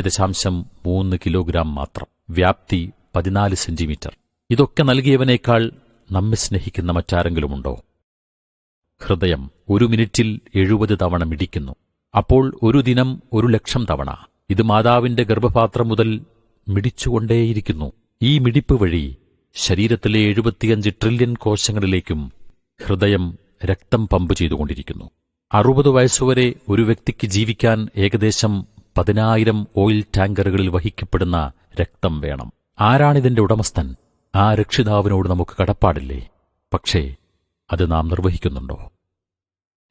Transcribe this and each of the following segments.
ദശാംശം മൂന്ന് കിലോഗ്രാം മാത്രം. വ്യാപ്തി പതിനാല് സെന്റിമീറ്റർ. ഇതൊക്കെ നൽകിയവനേക്കാൾ നമ്മെ സ്നേഹിക്കുന്ന മറ്റാരെങ്കിലുമുണ്ടോ? ഹൃദയം ഒരു മിനിറ്റിൽ എഴുപത് തവണ മിടിക്കുന്നു. അപ്പോൾ ഒരു ദിനം ഒരു ലക്ഷം തവണ. ഇത് മാതാവിന്റെ ഗർഭപാത്രം മുതൽ മിടിച്ചുകൊണ്ടേയിരിക്കുന്നു. ഈ മിടിപ്പ് വഴി ശരീരത്തിലെ എഴുപത്തിയഞ്ച് ട്രില്യൺ കോശങ്ങളിലേക്കും ഹൃദയം രക്തം പമ്പ് ചെയ്തുകൊണ്ടിരിക്കുന്നു. അറുപത് വയസ്സുവരെ ഒരു വ്യക്തിക്ക് ജീവിക്കാൻ ഏകദേശം പതിനായിരം ഓയിൽ ടാങ്കറുകളിൽ വഹിക്കപ്പെടുന്ന രക്തം വേണം. ആരാണിതിന്റെ ഉടമസ്ഥൻ? ആ രക്ഷിതാവിനോട് നമുക്ക് കടപ്പാടില്ലേ? പക്ഷേ അത് നാം നിർവഹിക്കുന്നുണ്ടോ?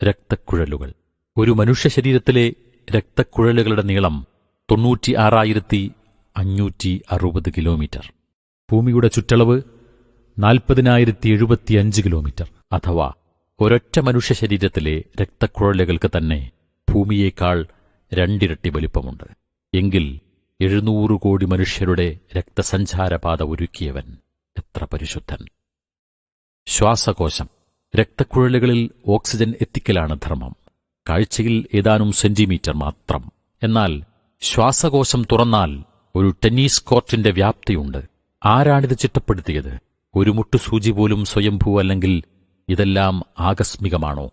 രക്തക്കുഴലുകൾ. ഒരു മനുഷ്യ ശരീരത്തിലെ രക്തക്കുഴലുകളുടെ നീളം തൊണ്ണൂറ്റി ആറായിരത്തി അഞ്ഞൂറ്റി അറുപത് കിലോമീറ്റർ. ഭൂമിയുടെ ചുറ്റളവ് നാൽപ്പതിനായിരത്തി എഴുപത്തി അഞ്ച് കിലോമീറ്റർ. അഥവാ ഒരൊറ്റ മനുഷ്യ ശരീരത്തിലെ രക്തക്കുഴലുകൾക്ക് തന്നെ ഭൂമിയേക്കാൾ രണ്ടിരട്ടി വലിപ്പമുണ്ട്. എങ്കിൽ എഴുന്നൂറ് കോടി മനുഷ്യരുടെ രക്തസഞ്ചാരപാത ഒരുക്കിയവൻ എത്ര പരിശുദ്ധൻ? ശ്വാസകോശം. രക്തക്കുഴലുകളിൽ ഓക്സിജൻ എത്തിക്കലാണ് ധർമ്മം. കാഴ്ചയിൽ ഏതാനും സെന്റിമീറ്റർ മാത്രം. എന്നാൽ ശ്വാസകോശം തുറന്നാൽ ഒരു ടെന്നീസ് കോർട്ടിന്റെ വ്യാപ്തിയുണ്ട്. ആരാണിത് ചിട്ടപ്പെടുത്തിയത്? ഒരു മുട്ടു സൂചി പോലും സ്വയംഭൂ അല്ലെങ്കിൽ ഇതെല്ലാം ആകസ്മികമാണോ?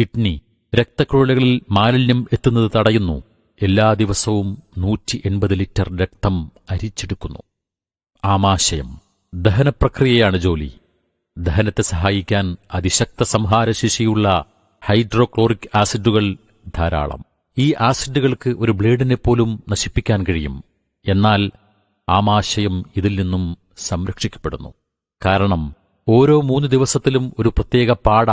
കിഡ്നി. രക്തക്കുഴലുകളിൽ മാലിന്യം എത്തുന്നത് തടയുന്നു. എല്ലാ ദിവസവും നൂറ്റി എൺപത് ലിറ്റർ രക്തം അരിച്ചെടുക്കുന്നു. ആമാശയം. ദഹനപ്രക്രിയയാണ് ജോലി. ദഹനത്തെ സഹായിക്കാൻ അതിശക്ത സംഹാരശേഷിയുള്ള ഹൈഡ്രോക്ലോറിക് ആസിഡുകൾ ധാരാളം. ഈ ആസിഡുകൾക്ക് ഒരു ബ്ലേഡിനെ പോലും നശിപ്പിക്കാൻ കഴിയും. എന്നാൽ ആമാശയം ഇതിൽ നിന്നും സംരക്ഷിക്കപ്പെടുന്നു. കാരണം ഓരോ മൂന്ന് ദിവസത്തിലും ഒരു പ്രത്യേക പാട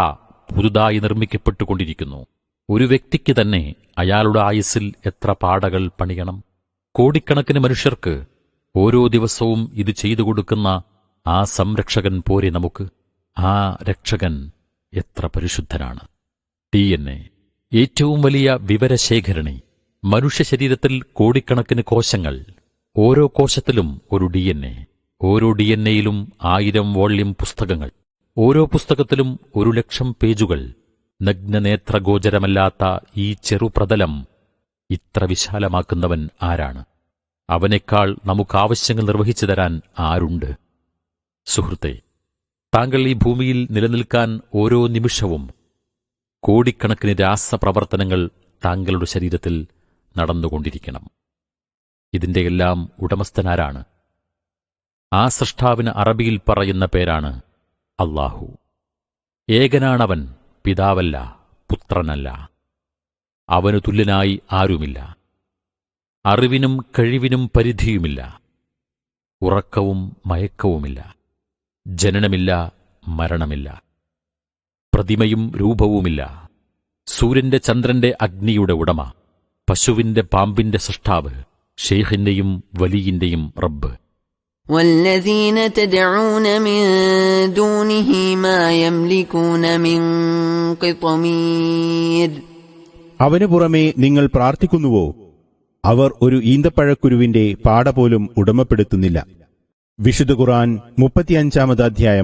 പുതുതായി നിർമ്മിക്കപ്പെട്ടുകൊണ്ടിരിക്കുന്നു. ഒരു വ്യക്തിക്ക് തന്നെ അയാളുടെ ആയുസ്സിൽ എത്ര പാടകൾ പണിയണം? കോടിക്കണക്കിന് മനുഷ്യർക്ക് ഓരോ ദിവസവും ഇത് ചെയ്തു കൊടുക്കുന്ന ആ സംരക്ഷകൻ പോരെ നമുക്ക്? ആ രക്ഷകൻ എത്ര പരിശുദ്ധനാണ്. D N A. ഏറ്റവും വലിയ വിവരശേഖരണി. മനുഷ്യ ശരീരത്തിൽ കോടിക്കണക്കിന് കോശങ്ങൾ. ഓരോ കോശത്തിലും ഒരു ഡി എൻ എ. ഓരോ ഡി എൻ എയിലും ആയിരം വോള്യം പുസ്തകങ്ങൾ. ഓരോ പുസ്തകത്തിലും ഒരു ലക്ഷം പേജുകൾ. നഗ്നനേത്രഗോചരമല്ലാത്ത ഈ ചെറുപ്രതലം ഇത്ര വിശാലമാക്കുന്നവൻ ആരാണ്? അവനേക്കാൾ നമുക്കാവശ്യങ്ങൾ നിർവഹിച്ചു തരാൻ ആരുണ്ട്? സുഹൃത്തെ താങ്കൾ ഈ ഭൂമിയിൽ നിലനിൽക്കാൻ ഓരോ നിമിഷവും കോടിക്കണക്കിന് രാസപ്രവർത്തനങ്ങൾ താങ്കളുടെ ശരീരത്തിൽ നടന്നുകൊണ്ടിരിക്കണം. ഇതിന്റെയെല്ലാം ഉടമസ്ഥനാരാണ്? ആ സൃഷ്ടാവിന് അറബിയിൽ പറയുന്ന പേരാണ് അള്ളാഹു ഏകനാണവൻ പിതാവല്ല പുത്രനല്ല. അവനു തുല്യനായി ആരുമില്ല. അറിവിനും കഴിവിനും പരിധിയുമില്ല. ഉറക്കവും മയക്കവുമില്ല. ജനനമില്ല മരണമില്ല. പ്രതിമയും രൂപവുമില്ല. സൂര്യന്റെ ചന്ദ്രന്റെ അഗ്നിയുടെ ഉടമ പശുവിന്റെ പാമ്പിന്റെ സൃഷ്ടാവ് ഷെയ്ഖിന്റെയും വലിയിന്റെയും റബ്ബ്. والذين تدعون من دونه ما يملكون من قطمير അവനു പുറമെ നിങ്ങൾ പ്രാർത്ഥിക്കുന്നുവോ അവർ ഒരു ഈന്തപ്പഴക്കുരുവിന്റെ പാട പോലും ഉടമപ്പെടുത്തുന്നില്ല വിശുദ്ധ ഖുർആൻ മുപ്പത്തിയഞ്ചാമത് അധ്യായം